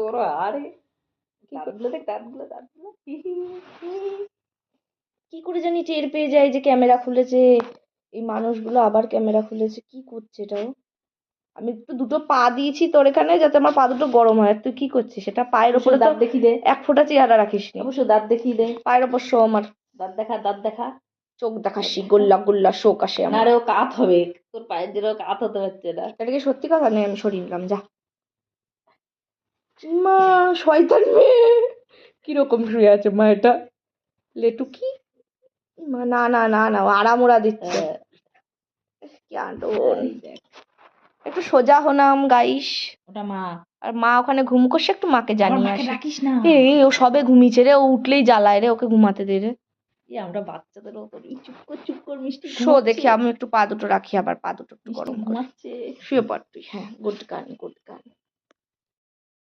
তোর আরে দাঁতগুলো দাঁতগুলো দাঁতগুলো। কি করে জানি টের পেয়ে যায় যে ক্যামেরা খুলেছে এই মানুষগুলো আবার ক্যামেরা খুলেছে কি করছে এটাও? আমি একটু দুটো পা দিয়েছি তোর এখানে যাতে আমার পা দুটো গরম হয় আর তুই কি করছিস? সেটা পায়ের ওপরে দাঁত দেখিয়ে দে। এক ফোঁটা চেহারা রাখিস নি। অবশ্য দাঁত দেখিয়ে দে। পায়ের ওপর শো আমার। দাঁত দেখা দাঁত দেখা। চোখ দেখাসি গোল্লা গোল্লা শোক আসে আমার। রে ও কাত হবে। তোর পায়ের জন্য কাত হতে হচ্ছে না। এটা কি সত্যি কথা? নেই আমি সরিয়ে নিলাম যা। মা শয়তান মেয়ে। কীরকম শুয়ে আছে মা এটা? লেটু কি? মা না না না না ও আরাম ওরা দিচ্ছে। হ্যাঁ, একটু সোজা হনাম গাইস। ওটা মা। আর মা ওখানে ঘুম করছে একটু মাকে জানিয়ে আসে। ডাকিস না। এ এ, ও সবে ঘুমিয়েছে রে ও উঠলেই জ্বালায় রে ওকে ঘুমাতে দে রে। এই আমরা বাচ্চাদেরও করি চুপ কর চুপ কর মিষ্টি শো। দেখি আমি একটু পা দুটো রাখি আবার পা দুটো একটু গরম করে। ঘুমাচ্ছে। শুয়ে পড় তুই। হ্যাঁ গুড গান গুড গান